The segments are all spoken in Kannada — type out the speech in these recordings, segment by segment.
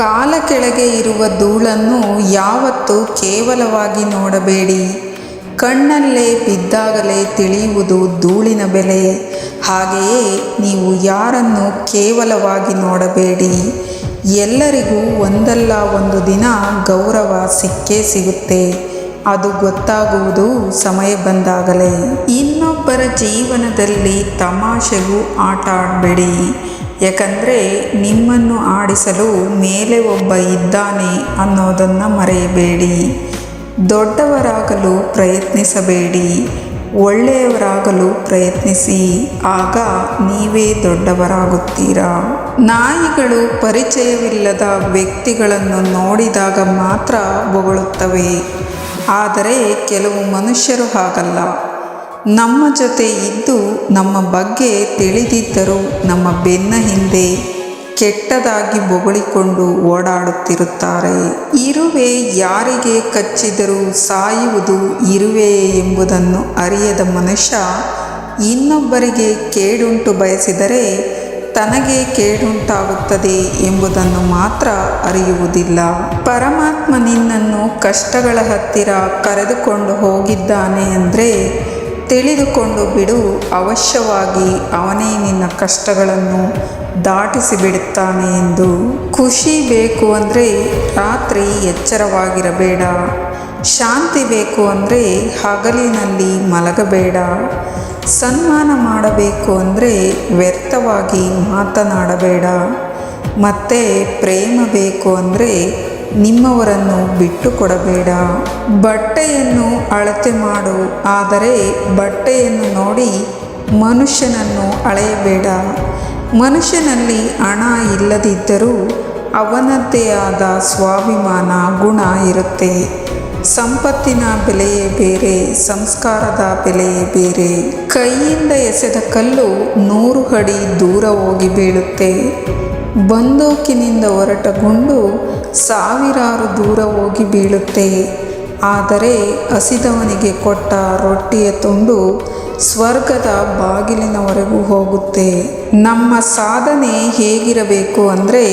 ಕಾಲ ಕೆಳಗೆ ಇರುವ ಧೂಳನ್ನು ಯಾವತ್ತೂ ಕೇವಲವಾಗಿ ನೋಡಬೇಡಿ. ಕಣ್ಣಲ್ಲೇ ಬಿದ್ದಾಗಲೇ ತಿಳಿಯುವುದು ಧೂಳಿನ ಬೆಲೆ. ಹಾಗೆಯೇ ನೀವು ಯಾರನ್ನು ಕೇವಲವಾಗಿ ನೋಡಬೇಡಿ. ಎಲ್ಲರಿಗೂ ಒಂದಲ್ಲ ಒಂದು ದಿನ ಗೌರವ ಸಿಕ್ಕೇ ಸಿಗುತ್ತೆ. ಅದು ಗೊತ್ತಾಗುವುದು ಸಮಯ ಬಂದಾಗಲೇ. ಇನ್ನೊಬ್ಬರ ಜೀವನದಲ್ಲಿ ತಮಾಷೆಗೂ ಆಟ ಆಡಬೇಡಿ. ಯಾಕಂದರೆ ನಿಮ್ಮನ್ನು ಆಡಿಸಲು ಮೇಲೆ ಒಬ್ಬ ಇದ್ದಾನೆ ಅನ್ನೋದನ್ನು ಮರೆಯಬೇಡಿ. ದೊಡ್ಡವರಾಗಲು ಪ್ರಯತ್ನಿಸಬೇಡಿ. ಒಳ್ಳೆಯವರಾಗಲು ಪ್ರಯತ್ನಿಸಿ. ಆಗ ನೀವೇ ದೊಡ್ಡವರಾಗುತ್ತೀರಾ? ನಾಯಿಗಳು ಪರಿಚಯವಿಲ್ಲದ ವ್ಯಕ್ತಿಗಳನ್ನು ನೋಡಿದಾಗ ಮಾತ್ರ ಬೊಗಳುತ್ತವೆ. ಆದರೆ ಕೆಲವು ಮನುಷ್ಯರು ಹಾಗಲ್ಲ. ನಮ್ಮ ಜೊತೆ ಇದ್ದು ನಮ್ಮ ಬಗ್ಗೆ ತಿಳಿದಿದ್ದರೂ ನಮ್ಮ ಬೆನ್ನ ಹಿಂದೆ ಕೆಟ್ಟದಾಗಿ ಬೊಗಳಿಕೊಂಡು ಓಡಾಡುತ್ತಿರುತ್ತಾರೆ. ಇರುವೆ ಯಾರಿಗೆ ಕಚ್ಚಿದರೂ ಸಾಯುವುದು ಇರುವೆ ಎಂಬುದನ್ನು ಅರಿಯದ ಮನುಷ್ಯ ಇನ್ನೊಬ್ಬರಿಗೆ ಕೇಡುಂಟು ಬಯಸಿದರೆ ತನಗೆ ಕೇಡುಂಟಾಗುತ್ತದೆ ಎಂಬುದನ್ನು ಮಾತ್ರ ಅರಿಯುವುದಿಲ್ಲ. ಪರಮಾತ್ಮ ನಿನ್ನನ್ನು ಕಷ್ಟಗಳ ಹತ್ತಿರ ಕರೆದುಕೊಂಡು ಹೋಗಿದ್ದಾನೆ ಅಂದರೆ ತಿಳಿದುಕೊಂಡು ಬಿಡು, ಅವಶ್ಯವಾಗಿ ಅವನೇ ನಿನ್ನ ಕಷ್ಟಗಳನ್ನು ದಾಟಿಸಿ ಬಿಡುತ್ತಾನೆ ಎಂದು. ಖುಷಿ ಬೇಕು ಅಂದರೆ ರಾತ್ರಿ ಎಚ್ಚರವಾಗಿರಬೇಡ. ಶಾಂತಿ ಬೇಕು ಅಂದರೆ ಹಗಲಿನಲ್ಲಿ ಮಲಗಬೇಡ. ಸನ್ಮಾನ ಮಾಡಬೇಕು ಅಂದರೆ ವ್ಯರ್ಥವಾಗಿ ಮಾತನಾಡಬೇಡ. ಮತ್ತು ಪ್ರೇಮ ಬೇಕು ಅಂದರೆ ನಿಮ್ಮವರನ್ನು ಬಿಟ್ಟು ಕೊಡಬೇಡ ಬಟ್ಟೆಯನ್ನು ಅಳತೆ ಮಾಡು. ಆದರೆ ಬಟ್ಟೆಯನ್ನು ನೋಡಿ ಮನುಷ್ಯನನ್ನು ಅಳೆಯಬೇಡ. ಮನುಷ್ಯನಲ್ಲಿ ಹಣ ಇಲ್ಲದಿದ್ದರೂ ಅವನದ್ದೇ ಆದ ಸ್ವಾಭಿಮಾನ ಗುಣ ಇರುತ್ತೆ. ಸಂಪತ್ತಿನ ಬೆಲೆಯೇ ಬೇರೆ, ಸಂಸ್ಕಾರದ ಬೆಲೆಯೇ ಬೇರೆ. ಕೈಯಿಂದ ಎಸೆದ ಕಲ್ಲು ನೂರು ಅಡಿ ದೂರ ಹೋಗಿ ಬೀಳುತ್ತೆ. ಬಂದೂಕಿನಿಂದ ಹೊರಟ ಗುಂಡು ಸಾವಿರಾರು ದೂರ ಹೋಗಿ ಬೀಳುತ್ತೆ. ಆದರೆ ಹಸಿದವನಿಗೆ ಕೊಟ್ಟ ರೊಟ್ಟಿಯ ತುಂಡು ಸ್ವರ್ಗದ ಬಾಗಿಲಿನವರೆಗೂ ಹೋಗುತ್ತೆ. ನಮ್ಮ ಸಾಧನೆ ಹೇಗಿರಬೇಕು ಅಂದರೆ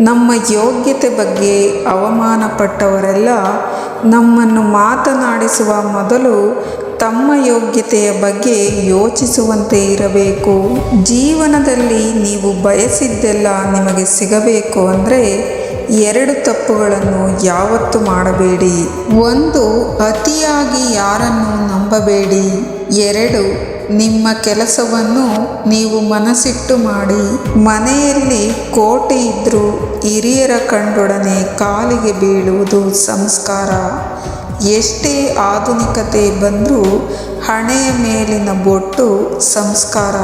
ನಮ್ಮ ಯೋಗ್ಯತೆ ಬಗ್ಗೆ ಅವಮಾನ ಪಟ್ಟವರೆಲ್ಲ ನಮ್ಮನ್ನು ಮಾತನಾಡಿಸುವ ಮೊದಲು ತಮ್ಮ ಯೋಗ್ಯತೆಯ ಬಗ್ಗೆ ಯೋಚಿಸುವಂತೆ ಇರಬೇಕು. ಜೀವನದಲ್ಲಿ ನೀವು ಬಯಸಿದ್ದೆಲ್ಲ ನಿಮಗೆ ಸಿಗಬೇಕು ಅಂದರೆ ಎರಡು ತಪ್ಪುಗಳನ್ನು ಯಾವತ್ತೂ ಮಾಡಬೇಡಿ. ಒಂದು, ಅತಿಯಾಗಿ ಯಾರನ್ನು ನಂಬಬೇಡಿ. ಎರಡು, ನಿಮ್ಮ ಕೆಲಸವನ್ನು ನೀವು ಮನಸ್ಸಿಟ್ಟು ಮಾಡಿ. ಮನೆಯಲ್ಲಿ ಕೋಟೆ ಇದ್ದರೂ ಹಿರಿಯರ ಕಂಡೊಡನೆ ಕಾಲಿಗೆ ಬೀಳುವುದು ಸಂಸ್ಕಾರ. ಎಷ್ಟೇ ಆಧುನಿಕತೆ ಬಂದರೂ ಹಣೆಯ ಮೇಲಿನ ಬೊಟ್ಟು ಸಂಸ್ಕಾರ.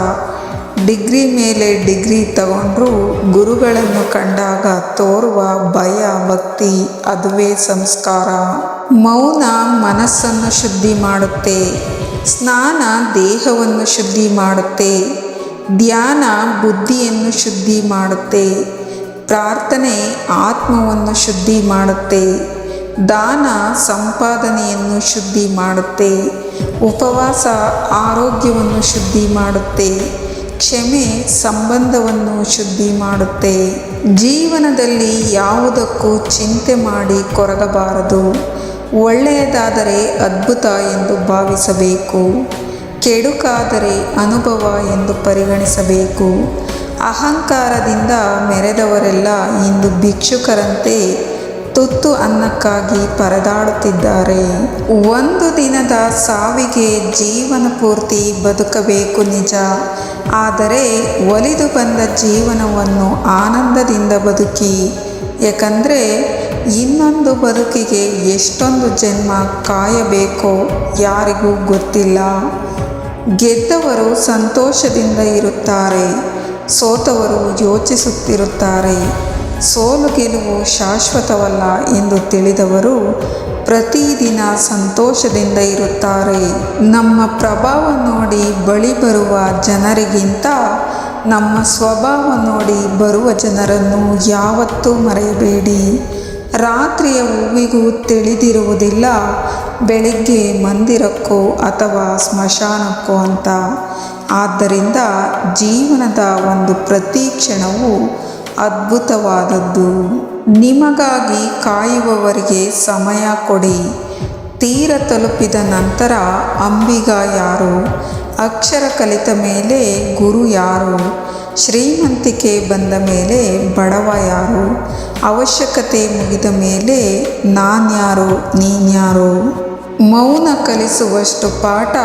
ಡಿಗ್ರಿ ಮೇಲೆ ಡಿಗ್ರಿ ತಗೊಂಡ್ರೂ ಗುರುಗಳನ್ನು ಕಂಡಾಗ ತೋರುವ ಭಯ, ಭಕ್ತಿ ಅದುವೇ ಸಂಸ್ಕಾರ. ಮೌನ ಮನಸ್ಸನ್ನು ಶುದ್ಧಿ ಮಾಡುತ್ತೆ. ಸ್ನಾನ ದೇಹವನ್ನು ಶುದ್ಧಿ ಮಾಡುತ್ತೆ. ಧ್ಯಾನ ಬುದ್ಧಿಯನ್ನು ಶುದ್ಧಿ ಮಾಡುತ್ತೆ. ಪ್ರಾರ್ಥನೆ ಆತ್ಮವನ್ನು ಶುದ್ಧಿ ಮಾಡುತ್ತೆ. ದಾನ ಸಂಪಾದನೆಯನ್ನು ಶುದ್ಧಿ ಮಾಡುತ್ತೆ. ಉಪವಾಸ ಆರೋಗ್ಯವನ್ನು ಶುದ್ಧಿ ಮಾಡುತ್ತೆ. ಕ್ಷಮೆ ಸಂಬಂಧವನ್ನು ಶುದ್ಧಿ ಮಾಡುತ್ತೆ. ಜೀವನದಲ್ಲಿ ಯಾವುದಕ್ಕೂ ಚಿಂತೆ ಮಾಡಿ ಕೊರಗಬಾರದು. ಒಳ್ಳೆಯದಾದರೆ ಅದ್ಭುತ ಎಂದು ಭಾವಿಸಬೇಕು. ಕೆಡುಕಾದರೆ ಅನುಭವ ಎಂದು ಪರಿಗಣಿಸಬೇಕು. ಅಹಂಕಾರದಿಂದ ಮೆರೆದವರೆಲ್ಲ ಇಂದು ಭಿಕ್ಷುಕರಂತೆ ತುತ್ತು ಅನ್ನಕ್ಕಾಗಿ ಪರದಾಡುತ್ತಿದ್ದಾರೆ. ಒಂದು ದಿನದ ಸಾವಿಗೆ ಜೀವನ ಪೂರ್ತಿ ಬದುಕಬೇಕು ನಿಜ. ಆದರೆ ಒಲಿದು ಬಂದ ಜೀವನವನ್ನು ಆನಂದದಿಂದ ಬದುಕಿ. ಯಾಕಂದರೆ ಇನ್ನೊಂದು ಬದುಕಿಗೆ ಎಷ್ಟೊಂದು ಜನ್ಮ ಕಾಯಬೇಕೋ ಯಾರಿಗೂ ಗೊತ್ತಿಲ್ಲ. ಗೆದ್ದವರು ಸಂತೋಷದಿಂದ ಇರುತ್ತಾರೆ, ಸೋತವರು ಯೋಚಿಸುತ್ತಿರುತ್ತಾರೆ. ಸೋಲು ಗೆಲುವು ಶಾಶ್ವತವಲ್ಲ ಎಂದು ತಿಳಿದವರು ಪ್ರತಿದಿನ ಸಂತೋಷದಿಂದ ಇರುತ್ತಾರೆ. ನಮ್ಮ ಪ್ರಭಾವ ನೋಡಿ ಬಳಿ ಬರುವ ಜನರಿಗಿಂತ ನಮ್ಮ ಸ್ವಭಾವ ನೋಡಿ ಬರುವ ಜನರನ್ನು ಯಾವತ್ತೂ ಮರೆಯಬೇಡಿ. ರಾತ್ರಿಯ ಹೂವಿಗೂ ತಿಳಿದಿರುವುದಿಲ್ಲ, ಬೆಳಿಗ್ಗೆ ಮಂದಿರಕ್ಕೋ ಅಥವಾ ಸ್ಮಶಾನಕ್ಕೋ ಅಂತ. ಆದ್ದರಿಂದ ಜೀವನದ ಒಂದು ಪ್ರತಿ ಕ್ಷಣವು ಅದ್ಭುತವಾದದ್ದು. ನಿಮಗಾಗಿ ಕಾಯುವವರಿಗೆ ಸಮಯ ಕೊಡಿ. ತೀರ ತಲುಪಿದ ನಂತರ ಅಂಬಿಗ ಯಾರು? ಅಕ್ಷರ ಕಲಿತ ಮೇಲೆ ಗುರು ಯಾರು? ಶ್ರೀಮಂತಿಕೆ ಬಂದ ಮೇಲೆ ಬಡವ ಯಾರು? ಅವಶ್ಯಕತೆ ಮುಗಿದ ಮೇಲೆ ನಾನ್ಯಾರು ನೀನ್ಯಾರು ಮೌನ ಕಲಿಸುವಷ್ಟು ಪಾಠ,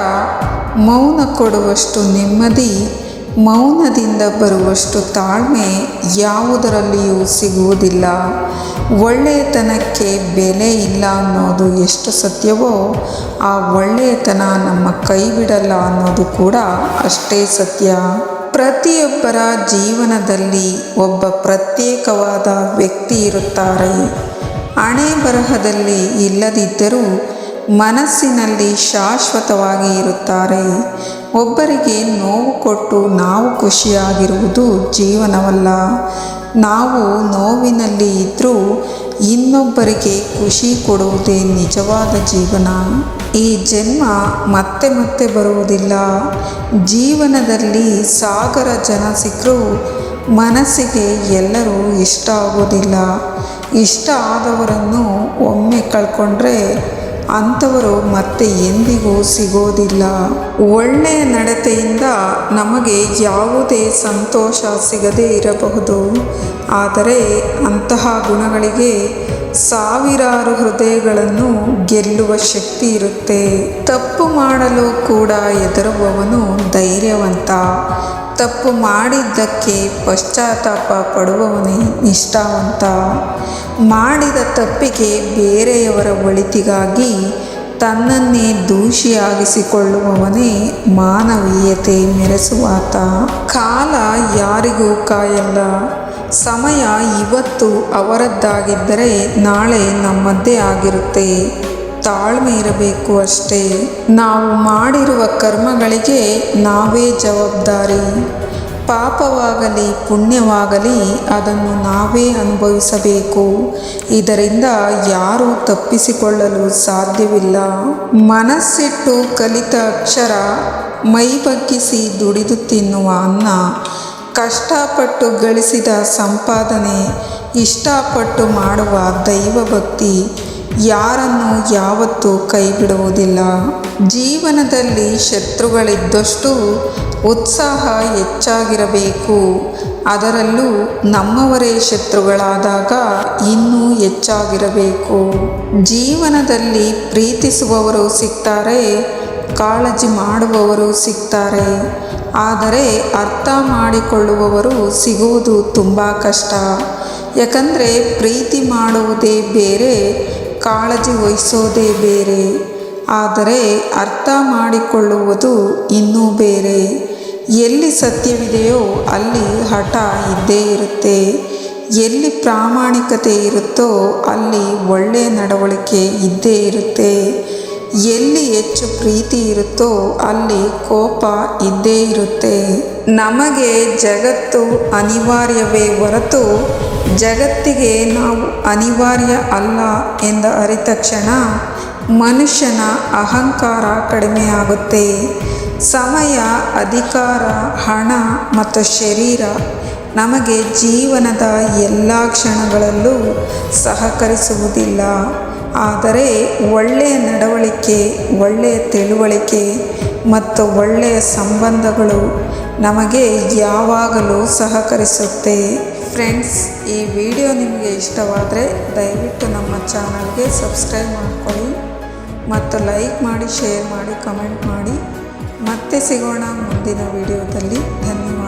ಮೌನ ಕೊಡುವಷ್ಟು ನೆಮ್ಮದಿ ಮೌನದಿಂದ ಬರುವಷ್ಟು ತಾಳ್ಮೆ ಯಾವುದರಲ್ಲಿಯೂ ಸಿಗುವುದಿಲ್ಲ. ಒಳ್ಳೆಯತನಕ್ಕೆ ಬೆಲೆ ಇಲ್ಲ ಅನ್ನೋದು ಎಷ್ಟು ಸತ್ಯವೋ, ಆ ಒಳ್ಳೆಯತನ ನಮ್ಮ ಕೈ ಬಿಡಲ್ಲ ಅನ್ನೋದು ಕೂಡ ಅಷ್ಟೇ ಸತ್ಯ. ಪ್ರತಿಯೊಬ್ಬರ ಜೀವನದಲ್ಲಿ ಒಬ್ಬ ಪ್ರತ್ಯೇಕವಾದ ವ್ಯಕ್ತಿ ಇರುತ್ತಾರೆ. ಹಣೆ ಬರಹದಲ್ಲಿ ಇಲ್ಲದಿದ್ದರೂ ಮನಸ್ಸಿನಲ್ಲಿ ಶಾಶ್ವತವಾಗಿ ಇರುತ್ತಾರೆ. ಒಬ್ಬರಿಗೆ ನೋವು ಕೊಟ್ಟು ನಾವು ಖುಷಿಯಾಗಿರುವುದು ಜೀವನವಲ್ಲ. ನಾವು ನೋವಿನಲ್ಲಿ ಇದ್ದರೂ ಇನ್ನೊಬ್ಬರಿಗೆ ಖುಷಿ ಕೊಡುವುದೇ ನಿಜವಾದ ಜೀವನ. ಈ ಜನ್ಮ ಮತ್ತೆ ಮತ್ತೆ ಬರುವುದಿಲ್ಲ. ಜೀವನದಲ್ಲಿ ಸಾಗರ ಜನ ಸಿಕ್ಕರೂ ಮನಸ್ಸಿಗೆ ಎಲ್ಲರೂ ಇಷ್ಟ ಆಗೋದಿಲ್ಲ ಇಷ್ಟ ಆದವರನ್ನು ಒಮ್ಮೆ ಕಳ್ಕೊಂಡ್ರೆ ಅಂಥವರು ಮತ್ತೆ ಎಂದಿಗೂ ಸಿಗೋದಿಲ್ಲ. ಒಳ್ಳೆಯ ನಡತೆಯಿಂದ ನಮಗೆ ಯಾವುದೇ ಸಂತೋಷ ಸಿಗದೇ ಇರಬಹುದು. ಆದರೆ ಅಂತಹ ಗುಣಗಳಿಗೆ ಸಾವಿರಾರು ಹೃದಯಗಳನ್ನು ಗೆಲ್ಲುವ ಶಕ್ತಿ ಇರುತ್ತೆ. ತಪ್ಪು ಮಾಡಲು ಕೂಡ ಹೆದರುವವನು ಧೈರ್ಯವಂತ. ತಪ್ಪು ಮಾಡಿದ್ದಕ್ಕೆ ಪಶ್ಚಾತ್ತಾಪ ಪಡುವವನೇ ನಿಷ್ಠಾವಂತ. ಮಾಡಿದ ತಪ್ಪಿಗೆ ಬೇರೆಯವರ ಒಳಿತಿಗಾಗಿ ತನ್ನನ್ನೇ ದೂಷಿಯಾಗಿಸಿಕೊಳ್ಳುವವನೇ ಮಾನವೀಯತೆ ಮೆರೆಸುವಾತ. ಕಾಲ ಯಾರಿಗೂ ಕಾಯಲ್ಲ. ಸಮಯ ಇವತ್ತು ಅವರದ್ದಾಗಿದ್ದರೆ ನಾಳೆ ನಮ್ಮದ್ದೇ ಆಗಿರುತ್ತೆ. ತಾಳ್ಮೆ ಇರಬೇಕು ಅಷ್ಟೇ. ನಾವು ಮಾಡಿರುವ ಕರ್ಮಗಳಿಗೆ ನಾವೇ ಜವಾಬ್ದಾರಿ. ಪಾಪವಾಗಲಿ, ಪುಣ್ಯವಾಗಲಿ, ಅದನ್ನು ನಾವೇ ಅನುಭವಿಸಬೇಕು. ಇದರಿಂದ ಯಾರೂ ತಪ್ಪಿಸಿಕೊಳ್ಳಲು ಸಾಧ್ಯವಿಲ್ಲ. ಮನಸ್ಸಿಟ್ಟು ಕಲಿತ ಅಕ್ಷರ ಮೈ ಬಗ್ಗಿಸಿ ದುಡಿದು ತಿನ್ನುವ ಅನ್ನ, ಕಷ್ಟಪಟ್ಟು ಗಳಿಸಿದ ಸಂಪಾದನೆ, ಇಷ್ಟಪಟ್ಟು ಮಾಡುವ ದೈವಭಕ್ತಿ ಯಾರನ್ನು ಯಾವತ್ತೂ ಕೈ ಬಿಡುವುದಿಲ್ಲ ಜೀವನದಲ್ಲಿ ಶತ್ರುಗಳಿದ್ದಷ್ಟು ಉತ್ಸಾಹ ಹೆಚ್ಚಾಗಿರಬೇಕು. ಅದರಲ್ಲೂ ನಮ್ಮವರೇ ಶತ್ರುಗಳಾದಾಗ ಇನ್ನೂ ಹೆಚ್ಚಾಗಿರಬೇಕು. ಜೀವನದಲ್ಲಿ ಪ್ರೀತಿಸುವವರು ಸಿಗ್ತಾರೆ, ಕಾಳಜಿ ಮಾಡುವವರು ಸಿಗ್ತಾರೆ. ಆದರೆ ಅರ್ಥ ಮಾಡಿಕೊಳ್ಳುವವರು ಸಿಗುವುದು ತುಂಬ ಕಷ್ಟ. ಯಾಕಂದರೆ ಪ್ರೀತಿ ಮಾಡುವುದೇ ಬೇರೆ ಕಾಳಜಿ ವಹಿಸೋದೇ ಬೇರೆ, ಆದರೆ ಅರ್ಥ ಮಾಡಿಕೊಳ್ಳುವುದು ಇನ್ನೂ ಬೇರೆ. ಎಲ್ಲಿ ಸತ್ಯವಿದೆಯೋ ಅಲ್ಲಿ ಹಠ ಇದ್ದೇ ಇರುತ್ತೆ. ಎಲ್ಲಿ ಪ್ರಾಮಾಣಿಕತೆ ಇರುತ್ತೋ ಅಲ್ಲಿ ಒಳ್ಳೆಯ ನಡವಳಿಕೆ ಇದ್ದೇ ಇರುತ್ತೆ. ಎಲ್ಲಿ ಹೆಚ್ಚು ಪ್ರೀತಿ ಇರುತ್ತೋ ಅಲ್ಲಿ ಕೋಪ ಇದ್ದೇ ಇರುತ್ತೆ. ನಮಗೆ ಜಗತ್ತು ಅನಿವಾರ್ಯವೇ ಹೊರತು ಜಗತ್ತಿಗೆ ನಾವು ಅನಿವಾರ್ಯ ಅಲ್ಲ ಎಂದು ಅರಿತ ಕ್ಷಣ ಮನುಷ್ಯನ ಅಹಂಕಾರ ಕಡಿಮೆಯಾಗುತ್ತೆ ಸಮಯ, ಅಧಿಕಾರ, ಹಣ ಮತ್ತು ಶರೀರ ನಮಗೆ ಜೀವನದ ಎಲ್ಲ ಕ್ಷಣಗಳಲ್ಲೂ ಸಹಕರಿಸುವುದಿಲ್ಲ. ಆದರೆ ಒಳ್ಳೆಯ ನಡವಳಿಕೆ, ಒಳ್ಳೆಯ ತಿಳುವಳಿಕೆ ಮತ್ತು ಒಳ್ಳೆಯ ಸಂಬಂಧಗಳು ನಮಗೆ ಯಾವಾಗಲೂ ಸಹಕರಿಸುತ್ತೆ. ಫ್ರೆಂಡ್ಸ್ ಈ ವಿಡಿಯೋ ನಿಮಗೆ ಇಷ್ಟವಾದರೆ ದಯವಿಟ್ಟು ನಮ್ಮ ಚಾನಲ್ಗೆ ಸಬ್ಸ್ಕ್ರೈಬ್ ಮಾಡ್ಕೊಳ್ಳಿ ಮತ್ತು ಲೈಕ್ ಮಾಡಿ, ಶೇರ್ ಮಾಡಿ, ಕಮೆಂಟ್ ಮಾಡಿ. ಮತ್ತೆ ಸಿಗೋಣ ಮುಂದಿನ ವಿಡಿಯೋದಲ್ಲಿ. ಧನ್ಯವಾದ.